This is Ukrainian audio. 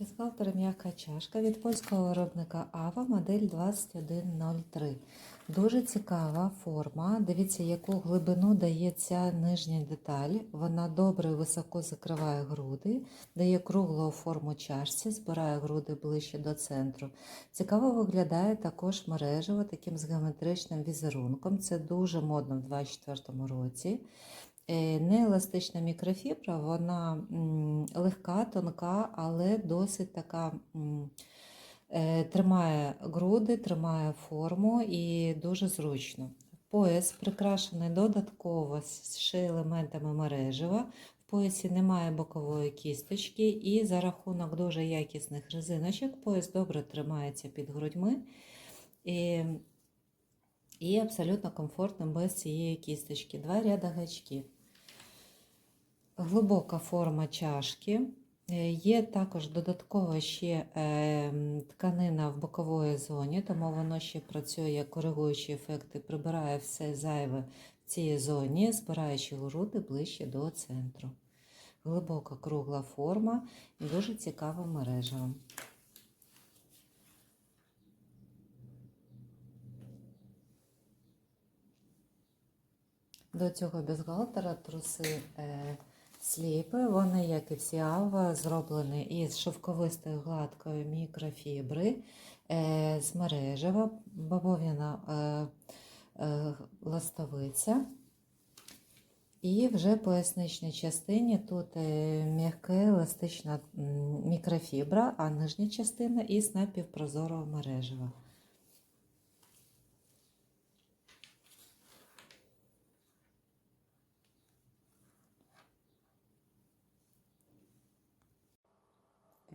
Бюстгальтер м'яка чашка від польського виробника Ава модель 2103. Дуже цікава форма. Дивіться, яку глибину дає ця нижня деталь. Вона добре високо закриває груди, дає круглу форму чашці, збирає груди ближче до центру. Цікаво виглядає також мережево таким з геометричним візерунком. Це дуже модно в 2024 році. Е, Нееластична мікрофібра, вона легка, тонка, але досить така е, тримає груди, тримає форму і дуже зручно. Пояс прикрашений додатково з- елементами мережева. В поясі немає бокової кісточки, і за рахунок дуже якісних резиночок пояс добре тримається під грудьми. І і абсолютно комфортно без цієї кісточки. Два ряда гачків. Глибока форма чашки. Е, Є також додатково ще е, тканина в бокової зоні, тому воно ще працює як коригуючий ефект прибирає все зайве в цій зоні, збираючи груди ближче до центру. Глибока кругла форма і дуже цікава мережева. До цього бюстгальтера труси е, сліпи. Вони, як і всі ава, зроблені із шовковистої гладкої мікрофібри е, з мережева, бавовняна е, е, ластовиця. І вже в поясничній частині тут м'яка еластична мікрофібра, а нижня частина із напівпрозорого мережева.